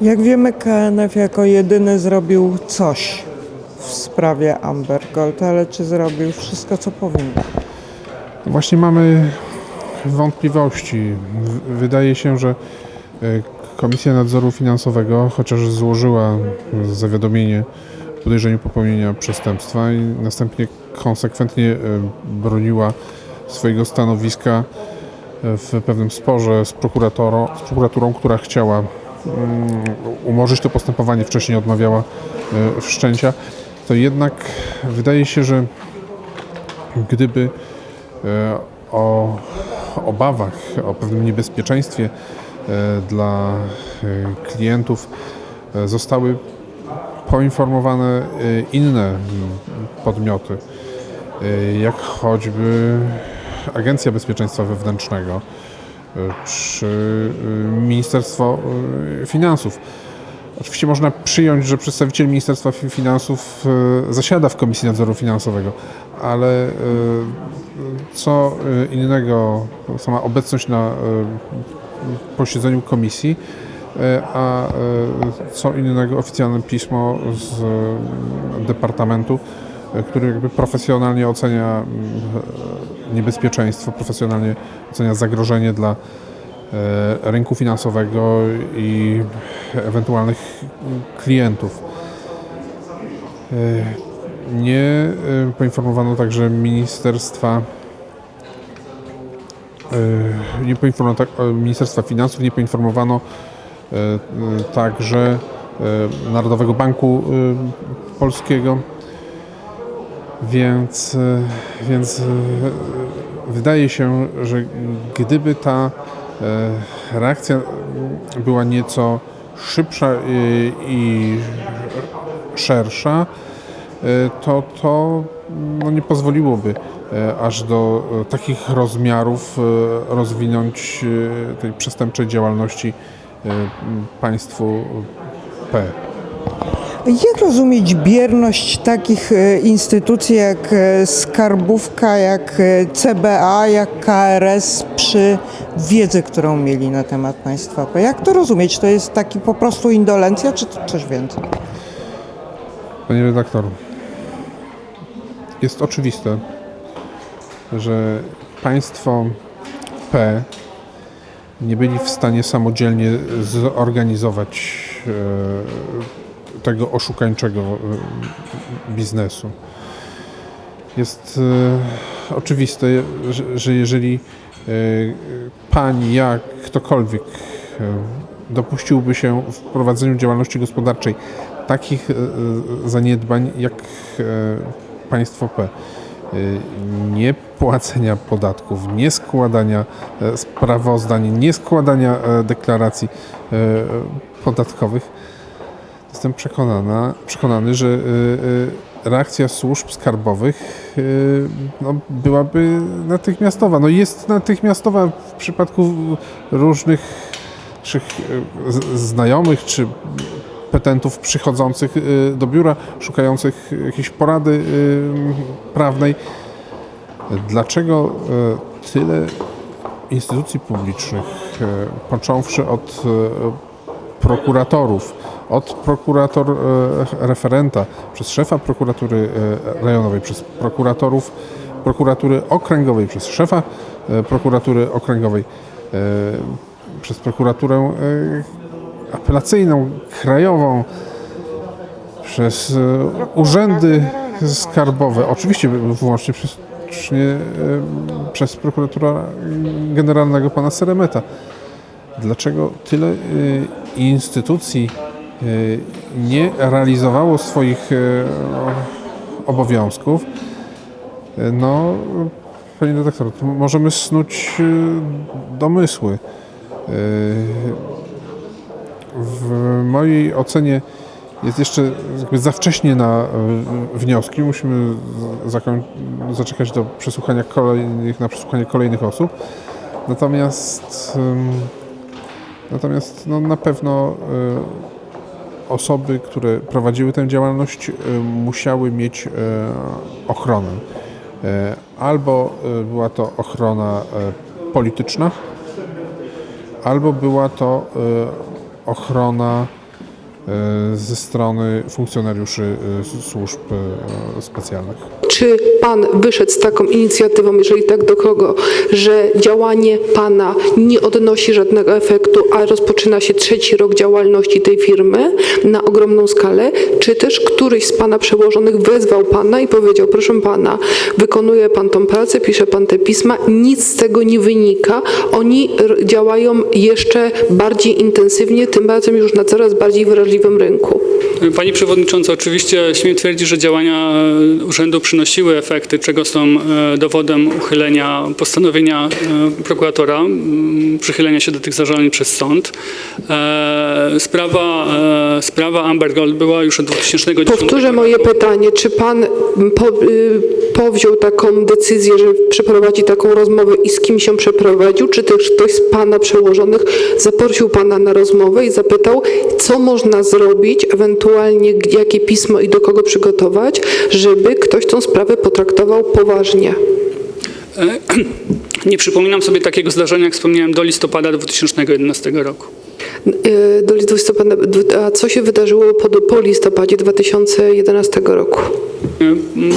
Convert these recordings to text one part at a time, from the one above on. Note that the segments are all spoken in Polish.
Jak wiemy, KNF jako jedyny zrobił coś w sprawie Amber Gold, ale czy zrobił wszystko, co powinien? Właśnie mamy wątpliwości. Wydaje się, że e, Komisja Nadzoru Finansowego, chociaż złożyła zawiadomienie o podejrzeniu popełnienia przestępstwa i następnie konsekwentnie e, broniła swojego stanowiska e, w pewnym sporze z, z prokuraturą, która chciała umorzyć to postępowanie, wcześniej odmawiała e, wszczęcia, to jednak wydaje się, że gdyby e, o obawach, o pewnym niebezpieczeństwie e, dla klientów zostały poinformowane inne mm, podmioty, jak choćby Agencja Bezpieczeństwa Wewnętrznego czy e, Ministerstwo e, Finansów. Oczywiście można przyjąć, że przedstawiciel Ministerstwa Fi- Finansów e, zasiada w Komisji Nadzoru Finansowego, ale co innego sama obecność na posiedzeniu komisji, a co innego oficjalne pismo z departamentu, który jakby profesjonalnie ocenia mm, niebezpieczeństwo, profesjonalnie ocenia zagrożenie dla e, rynku finansowego i ewentualnych klientów. E, Nie e, poinformowano także Ministerstwa e, nie poinformowano tak, e, Ministerstwa Finansów, nie poinformowano e, e, także e, Narodowego Banku e, Polskiego, więc, e, więc e, wydaje się, że gdyby ta e, reakcja była nieco szybsza i, szersza, to to no, nie pozwoliłoby aż do takich rozmiarów rozwinąć tej przestępczej działalności państwu P. Jak rozumieć bierność takich e, instytucji jak e, Skarbówka, jak e, CBA, jak KRS przy wiedzy, którą mieli na temat państwa? Jak to rozumieć? To jest taki po prostu indolencja, czy coś więcej? Panie redaktor, jest oczywiste, że państwo P nie byli w stanie samodzielnie zorganizować tego oszukańczego e, biznesu. Jest e, oczywiste, że, że jeżeli e, pani, jak ktokolwiek dopuściłby się w prowadzeniu działalności gospodarczej takich zaniedbań jak państwo P, nie płacenia podatków, nie składania sprawozdań, nie składania deklaracji podatkowych, jestem przekonana, przekonany, że y, y, reakcja służb skarbowych y, no, byłaby natychmiastowa. No jest natychmiastowa w przypadku różnych naszych znajomych czy petentów przychodzących do biura, szukających jakiejś porady prawnej. Dlaczego tyle instytucji publicznych, począwszy od prokuratorów, od prokurator e, referenta, przez szefa prokuratury e, rejonowej, przez prokuratorów prokuratury okręgowej, przez szefa e, prokuratury okręgowej, przez prokuraturę apelacyjną, krajową, przez urzędy skarbowe, oczywiście wyłącznie przez, przez prokuratura generalnego pana Seremeta. Dlaczego tyle instytucji y, nie realizowało swoich y, obowiązków? Y, No, panie redaktor, możemy snuć domysły. W mojej ocenie jest jeszcze za wcześnie na wnioski. Musimy zaczekać do przesłuchania kolejnych, na przesłuchanie kolejnych osób. Natomiast Natomiast no, na pewno y, osoby, które prowadziły tę działalność, y, musiały mieć y, ochronę. Albo była to ochrona polityczna, albo była to ochrona ze strony funkcjonariuszy służb specjalnych. Czy pan wyszedł z taką inicjatywą, jeżeli tak do kogo, że działanie pana nie odnosi żadnego efektu, a rozpoczyna się trzeci rok działalności tej firmy na ogromną skalę? Czy też któryś z pana przełożonych wezwał pana i powiedział, proszę pana, wykonuje pan tą pracę, pisze pan te pisma, nic z tego nie wynika, oni działają jeszcze bardziej intensywnie, tym razem już na coraz bardziej wrażliwym rynku. Pani Przewodnicząca, oczywiście śmiem twierdzić, że działania e, urzędu przynosiły efekty, czego są e, dowodem uchylenia postanowienia e, prokuratora, przychylenia się do tych zażaleń przez sąd. Sprawa, sprawa Amber Gold była już od 2010 Powtórzę moje pytanie. Czy pan po, y, powziął taką decyzję, że przeprowadzi taką rozmowę i z kim się przeprowadził? Czy też ktoś z pana przełożonych zaprosił pana na rozmowę i zapytał, co można zrobić, ewentualnie g- jakie pismo i do kogo przygotować, żeby ktoś tą sprawę potraktował poważnie? E, Nie przypominam sobie takiego zdarzenia, jak wspomniałem, do listopada 2011 roku. Y, Do listopada, a co się wydarzyło po, po listopadzie 2011 roku?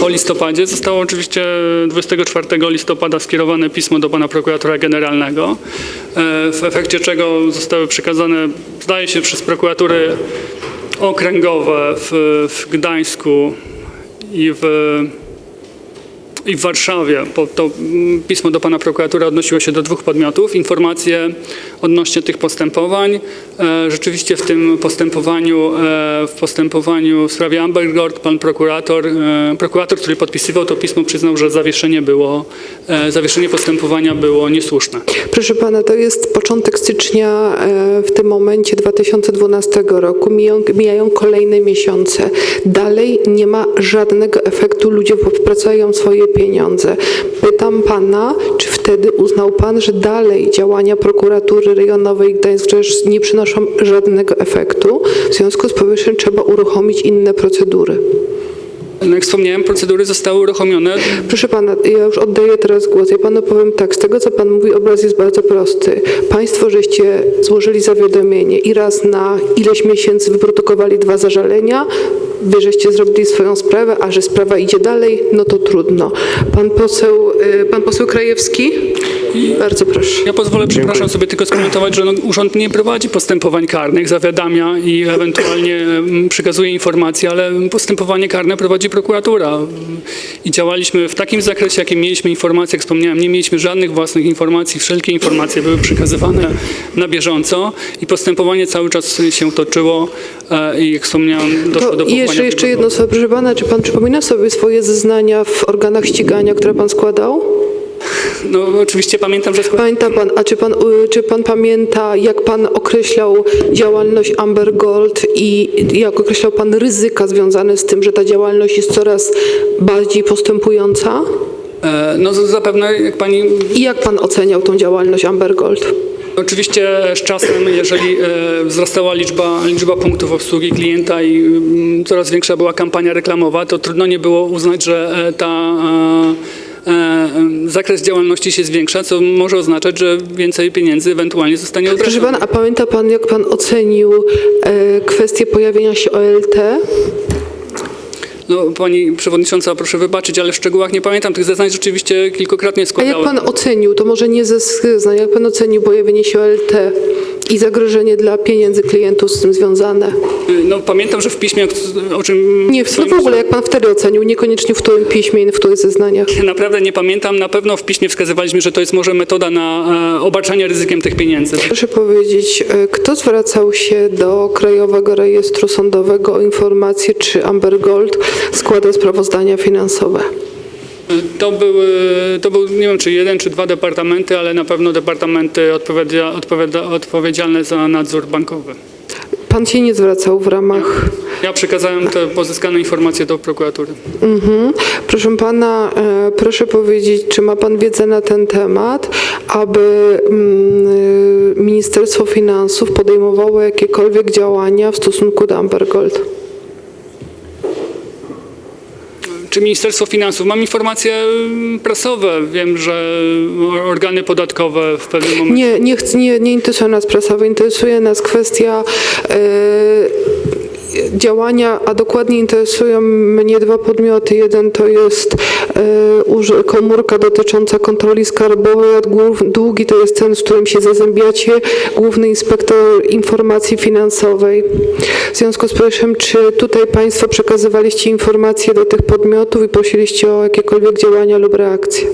Po listopadzie zostało oczywiście 24 listopada skierowane pismo do pana prokuratora generalnego, e, w efekcie czego zostały przekazane, zdaje się, przez prokuratury okręgowe w, w Gdańsku i w, i w Warszawie. Po, to mm, pismo do pana prokuratora odnosiło się do dwóch podmiotów. Informacje odnośnie tych postępowań. E, rzeczywiście w tym postępowaniu, e, w postępowaniu w sprawie Amber Gold pan prokurator, e, prokurator, który podpisywał to pismo, przyznał, że zawieszenie było, zawieszenie postępowania było niesłuszne. Proszę pana, to jest początek stycznia w tym momencie 2012 roku. Mijają, mijają kolejne miesiące. Dalej nie ma żadnego efektu. Ludzie wracają swoje pieniądze. Pytam pana, czy wtedy uznał pan, że dalej działania prokuratury rejonowej Gdańsk-Rzesz nie przynoszą żadnego efektu? W związku z powyższym trzeba uruchomić inne procedury. No, Jak wspomniałem, procedury zostały uruchomione. Proszę pana, ja już oddaję teraz głos. Ja panu powiem tak, z tego co pan mówi, obraz jest bardzo prosty. Państwo żeście złożyli zawiadomienie i raz na ileś miesięcy wyprodukowali dwa zażalenia, wy żeście zrobili swoją sprawę, a że sprawa idzie dalej, no to trudno. Pan poseł, y, pan poseł Krajewski? Bardzo proszę. Ja pozwolę, przepraszam, sobie tylko skomentować, że no, urząd nie prowadzi postępowań karnych, zawiadamia i ewentualnie mm, przekazuje informacje, ale postępowanie karne prowadzi prokuratura. I działaliśmy w takim zakresie, jakim mieliśmy informacje, jak wspomniałem, nie mieliśmy żadnych własnych informacji, wszelkie informacje były przekazywane na bieżąco i postępowanie cały czas się toczyło e, i jak wspomniałem, doszło do To powołania jeszcze, jeszcze jedno słowo, proszę pana, czy pan przypomina sobie swoje zeznania w organach ścigania, które pan składał? No oczywiście pamiętam, że Pamięta pan, a czy pan, y, czy pan pamięta, jak pan określał działalność Amber Gold i jak określał pan ryzyka związane z tym, że ta działalność jest coraz bardziej postępująca? e, no zapewne jak pani I jak pan oceniał tą działalność Amber Gold? Oczywiście z czasem, jeżeli e, wzrastała liczba, liczba punktów obsługi klienta i mm, coraz większa była kampania reklamowa, to trudno nie było uznać, że e, ta zakres działalności się zwiększa, co może oznaczać, że więcej pieniędzy ewentualnie zostanie Proszę odebrane. pana, a pamięta pan, jak pan ocenił e, kwestię pojawienia się OLT? No, pani przewodnicząca, proszę wybaczyć, ale w szczegółach nie pamiętam tych zeznań. Rzeczywiście kilkukrotnie A jak składałem. pan ocenił, to może nie ze zeznań, jak pan ocenił pojawienie się OLT i zagrożenie dla pieniędzy klientów z tym związane? No, pamiętam, że w piśmie, o czym Nie, no swoim- w ogóle jak pan wtedy ocenił, niekoniecznie w którym piśmie i w których zeznaniach. Naprawdę nie pamiętam. Na pewno w piśmie wskazywaliśmy, że to jest może metoda na e, obarczanie ryzykiem tych pieniędzy. Proszę powiedzieć, e, kto zwracał się do Krajowego Rejestru Sądowego o informację, czy Amber Gold składa sprawozdania finansowe? To były, to był, nie wiem czy jeden czy dwa departamenty, ale na pewno departamenty odpowiada, odpowiedzialne za nadzór bankowy. Pan się nie zwracał w ramach. Ja przekazałem te pozyskane informacje do prokuratury. Mhm. Proszę pana, e, proszę powiedzieć, czy ma pan wiedzę na ten temat, aby mm, e, Ministerstwo Finansów podejmowało jakiekolwiek działania w stosunku do Amber Gold? Czy Ministerstwo Finansów? Mam informacje mm, prasowe. Wiem, że organy podatkowe w pewnym momencie... Nie, nie, nie, nie interesuje nas prasowa, interesuje nas kwestia e, działania, a dokładnie interesują mnie dwa podmioty. Jeden to jest e, komórka dotycząca kontroli skarbowej, drugi to jest ten, z którym się zazębiacie, Główny Inspektor Informacji Finansowej. W związku z powyższym, czy tutaj Państwo przekazywaliście informacje do tych podmiotów i prosiliście o jakiekolwiek działania lub reakcje?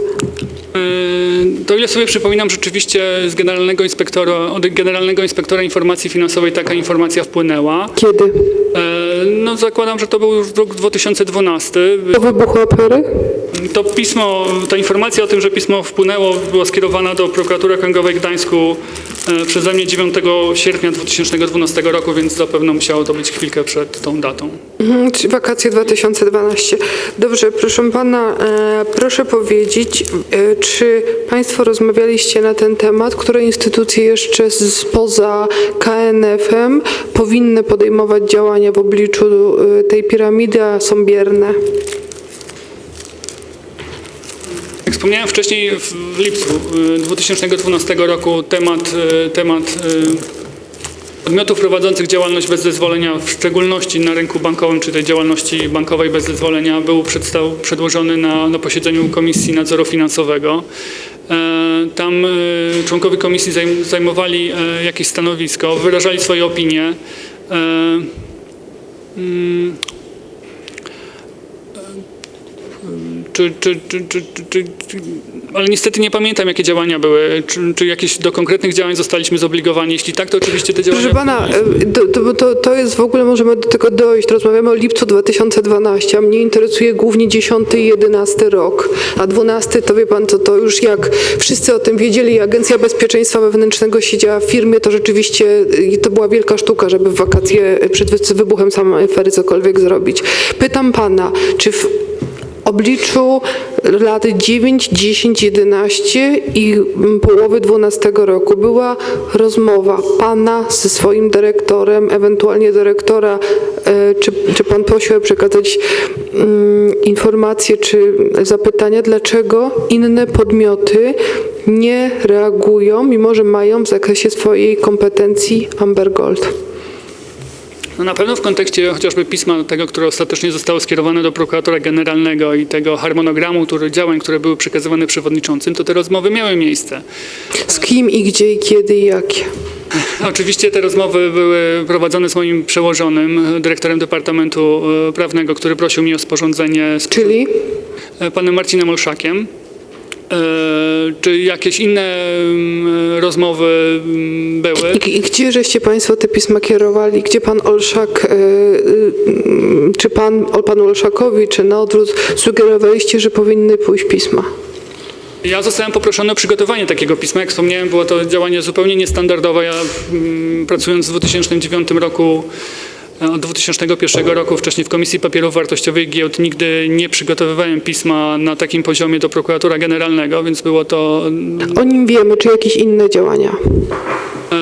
Yy, To ile sobie przypominam, rzeczywiście z generalnego inspektora, od generalnego inspektora informacji finansowej taka informacja wpłynęła. Kiedy? Yy, No zakładam, że to był już rok 2012. Po wybuchu afery? To pismo, ta informacja o tym, że pismo wpłynęło, była skierowana do prokuratury okręgowej w Gdańsku e, przeze mnie 9 sierpnia 2012 roku, więc zapewne musiało to być chwilkę przed tą datą. Mhm, czyli wakacje 2012. Dobrze, proszę pana, e, proszę powiedzieć, e, czy państwo rozmawialiście na ten temat, które instytucje jeszcze spoza KNF-em powinny podejmować działania w obliczu e, tej piramidy, a są bierne? Jak wspomniałem wcześniej, w lipcu y, 2012 roku temat, y, temat y, podmiotów prowadzących działalność bez zezwolenia, w szczególności na rynku bankowym, czy tej działalności bankowej bez zezwolenia, był przedłożony na, na posiedzeniu Komisji Nadzoru Finansowego. E, Tam y, członkowie komisji zajm- zajmowali e, jakieś stanowisko, wyrażali swoje opinie. E, mm, czy, czy, czy, czy, czy, czy, ale niestety nie pamiętam, jakie działania były. Czy, czy jakieś do konkretnych działań zostaliśmy zobligowani? Jeśli tak, to oczywiście te działania. Proszę pana, e, to, to, to, jest w ogóle, możemy do tego dojść. Rozmawiamy o lipcu 2012, a mnie interesuje głównie 10 i 11 rok. A 12 to wie pan, to, to już jak wszyscy o tym wiedzieli i Agencja Bezpieczeństwa Wewnętrznego siedziała w firmie, to rzeczywiście to była wielka sztuka, żeby w wakacje przed wy- wybuchem samej afery cokolwiek zrobić. Pytam pana, czy w obliczu lat 9, 10, 11 i mm, połowy 12 roku była rozmowa pana ze swoim dyrektorem, ewentualnie dyrektora, e, czy, czy pan prosił przekazać mm, informacje czy zapytania, dlaczego inne podmioty nie reagują, mimo że mają w zakresie swojej kompetencji Amber Gold. No na pewno w kontekście chociażby pisma tego, które ostatecznie zostało skierowane do prokuratora generalnego i tego harmonogramu który, działań, które były przekazywane przewodniczącym, to te rozmowy miały miejsce. Z kim i gdzie i kiedy i jakie? Oczywiście te rozmowy były prowadzone z moim przełożonym, dyrektorem Departamentu e, Prawnego, który prosił mnie o sporządzenie z Czyli? e, panem Marcinem Olszakiem. E, Czy jakieś inne mm, rozmowy mm, były? I, gdzie żeście Państwo te pisma kierowali? Gdzie Pan Olszak, y, y, czy Pan, Panu Olszakowi, czy na odwrót sugerowaliście, że powinny pójść pisma? Ja zostałem poproszony o przygotowanie takiego pisma. Jak wspomniałem, było to działanie zupełnie niestandardowe. Ja mm, pracując w 2009 roku, e, od 2001 roku wcześniej w Komisji Papierów Wartościowych Giełd nigdy nie przygotowywałem pisma na takim poziomie do prokuratora generalnego, więc było to O nim wiemy, czy jakieś inne działania? e,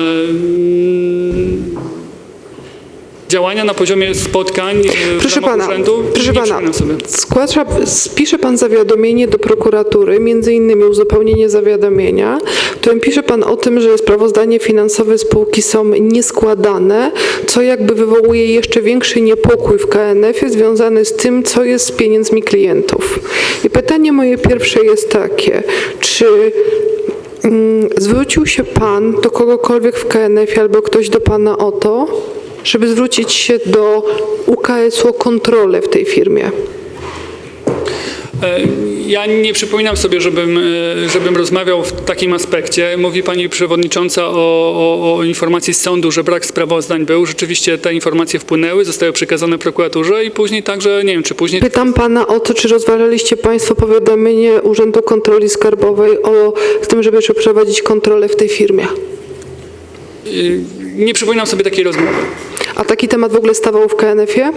działania na poziomie spotkań e, w Proszę pana, urzędu. proszę pana, składa, spisze pan zawiadomienie do prokuratury, między innymi uzupełnienie zawiadomienia, w którym pisze pan o tym, że sprawozdanie finansowe spółki są nieskładane, co jakby wywołuje jeszcze większy niepokój w KNF-ie związany z tym, co jest z pieniędzmi klientów. I pytanie moje pierwsze jest takie, czy mm, zwrócił się pan do kogokolwiek w KNF-ie albo ktoś do pana o to, żeby zwrócić się do UKS-u o kontrolę w tej firmie. E, Ja nie przypominam sobie, żebym, e, żebym rozmawiał w takim aspekcie. Mówi pani przewodnicząca o, o, o informacji z sądu, że brak sprawozdań był. Rzeczywiście te informacje wpłynęły, zostały przekazane prokuraturze i później także, nie wiem, czy później Pytam pana o to, czy rozważaliście państwo powiadomienie Urzędu Kontroli Skarbowej o tym, żeby przeprowadzić kontrolę w tej firmie. y, nie przypominam sobie takiej rozmowy. A taki temat w ogóle stawał w KNF-ie?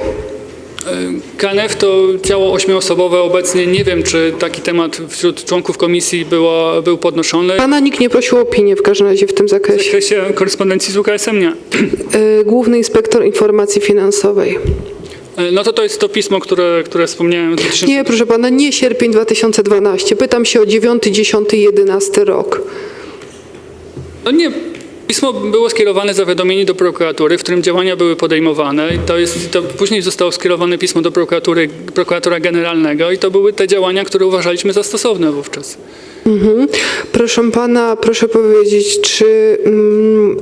KNF to ciało ośmioosobowe obecnie. Nie wiem, czy taki temat wśród członków komisji było, był podnoszony. Pana nikt nie prosił o opinię w każdym razie w tym W zakresie. zakresie korespondencji z UKS-em nie. Y, Główny Inspektor Informacji Finansowej. E, No to to jest to pismo, które, które wspomniałem. z 2000 Nie, proszę pana, nie sierpień 2012. Pytam się o 9, 10, 11 rok. No nie, Pismo było skierowane zawiadomienie do prokuratury, w którym działania były podejmowane. I to jest, to później zostało skierowane pismo do prokuratury, prokuratora generalnego i to były te działania, które uważaliśmy za stosowne wówczas. Proszę pana, proszę powiedzieć, czy mm,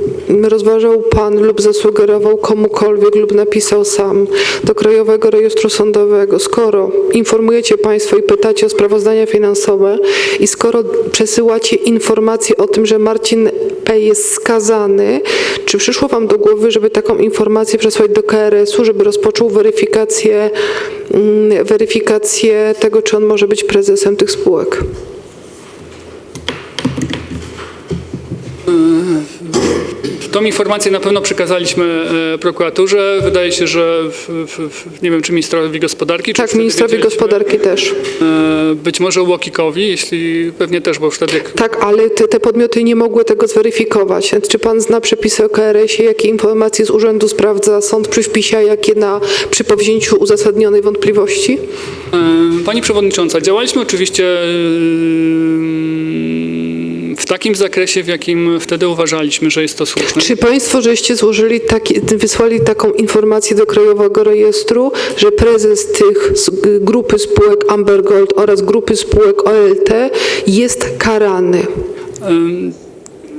rozważał pan lub zasugerował komukolwiek lub napisał sam do Krajowego Rejestru Sądowego, skoro informujecie państwo i pytacie o sprawozdania finansowe i skoro przesyłacie informacje o tym, że Marcin P. jest skazany, czy przyszło wam do głowy, żeby taką informację przesłać do KRS-u, żeby rozpoczął weryfikację, mm, weryfikację tego, czy on może być prezesem tych spółek? Tą informację na pewno przekazaliśmy e, prokuraturze. Wydaje się, że w, w, nie wiem, czy ministrowi gospodarki, czy Tak, ministrowi gospodarki też. e, Być może Łokikowi, jeśli pewnie też, bo wtedy jak Tak, ale te, te podmioty nie mogły tego zweryfikować. Czy pan zna przepisy o KRS-ie, jakie informacje z urzędu sprawdza sąd przy wpisie, a jakie na, przy powzięciu uzasadnionej wątpliwości? Pani Przewodnicząca, działaliśmy oczywiście e, w takim zakresie, w jakim wtedy uważaliśmy, że jest to słuszne. Czy państwo żeście złożyli taki, wysłali taką informację do Krajowego Rejestru, że prezes tych grupy spółek Amber Gold oraz grupy spółek OLT jest karany?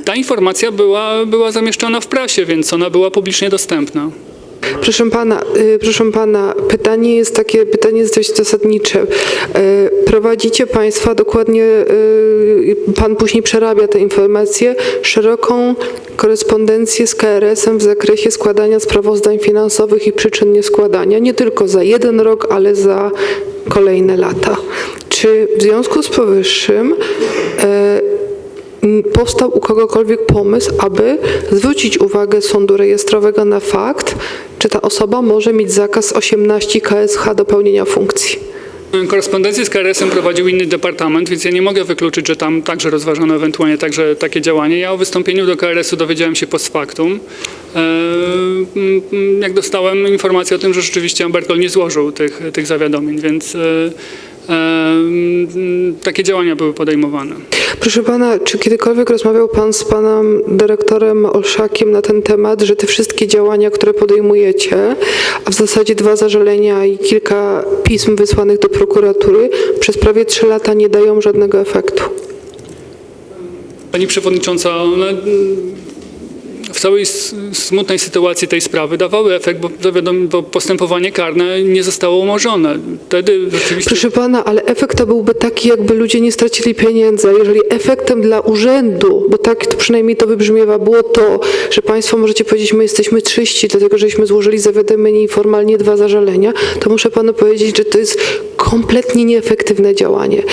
Ta informacja była, była zamieszczona w prasie, więc ona była publicznie dostępna. Proszę pana, y, proszę pana, pytanie jest takie, pytanie jest dość zasadnicze. Y, Prowadzicie państwo dokładnie, y, pan później przerabia te informacje, szeroką korespondencję z KRS-em w zakresie składania sprawozdań finansowych i przyczyn nieskładania, nie tylko za jeden rok, ale za kolejne lata. Czy w związku z powyższym powstał u kogokolwiek pomysł, aby zwrócić uwagę sądu rejestrowego na fakt, czy ta osoba może mieć zakaz 18 KSH do pełnienia funkcji. Korespondencję z KRS-em prowadził inny departament, więc ja nie mogę wykluczyć, że tam także rozważano ewentualnie także takie działanie. Ja o wystąpieniu do KRS-u dowiedziałem się post factum. E, Jak dostałem informację o tym, że rzeczywiście Amberkol nie złożył tych, tych zawiadomień, więc e, takie działania były podejmowane. Proszę pana, czy kiedykolwiek rozmawiał pan z panem dyrektorem Olszakiem na ten temat, że te wszystkie działania, które podejmujecie, a w zasadzie dwa zażalenia i kilka pism wysłanych do prokuratury, przez prawie trzy lata nie dają żadnego efektu? Pani Przewodnicząca, mm, w całej smutnej sytuacji tej sprawy dawały efekt, bo, zawiadom- bo postępowanie karne nie zostało umorzone. Wtedy rzeczywiście... Proszę pana, ale efekt to byłby taki, jakby ludzie nie stracili pieniędzy. Jeżeli efektem dla urzędu, bo tak to przynajmniej to wybrzmiewa, było to, że państwo możecie powiedzieć, my jesteśmy czyści, dlatego żeśmy złożyli zawiadomienie i formalnie dwa zażalenia, to muszę panu powiedzieć, że to jest kompletnie nieefektywne działanie.